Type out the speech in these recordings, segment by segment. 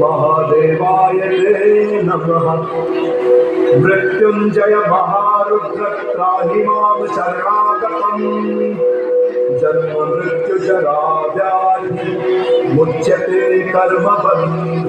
महादेवाय नमः मृत्युञ्जय महारुद्रत्राहि मां शरणागतम् जन्ममृत्युशराजानि मुच्यते कर्मबन्धने।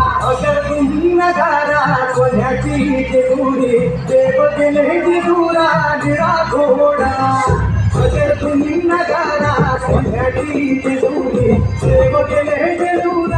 नगारा कोण्याची जेजुरी देव दिले जिजुरा निरा घोडा अगर तुम्ही नगारा कोण्याची जेजुरी देव दिले जिजुरा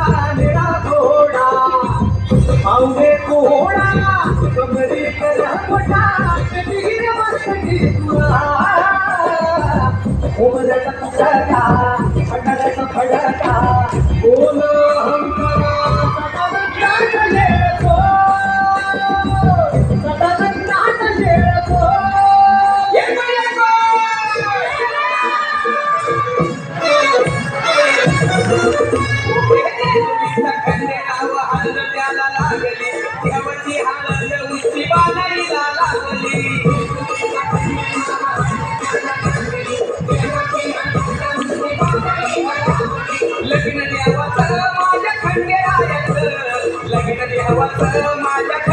लग्न द्यावं माझ्या खंडेरायाचं. लग्न द्यावं माझ्या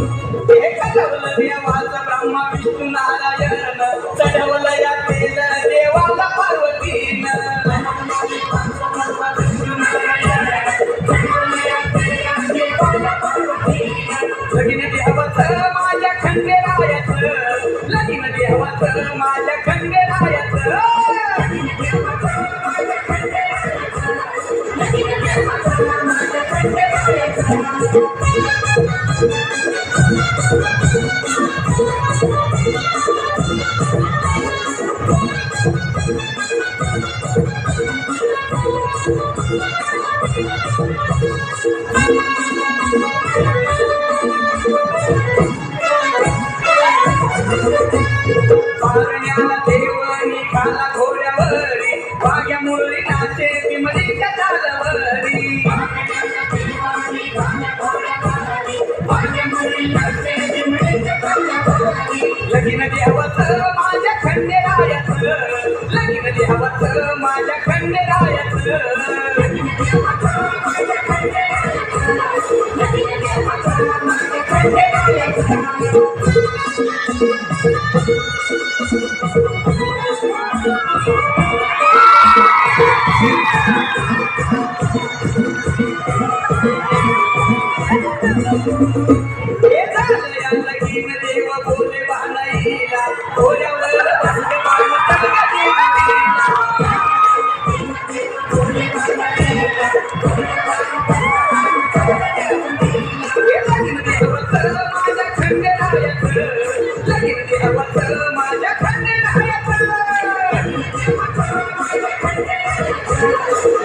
Para लगीन द्यावं माझ्या खंडेरायाचं लगीन द्यावं माझ्या खंडेरायाचं हे झालं या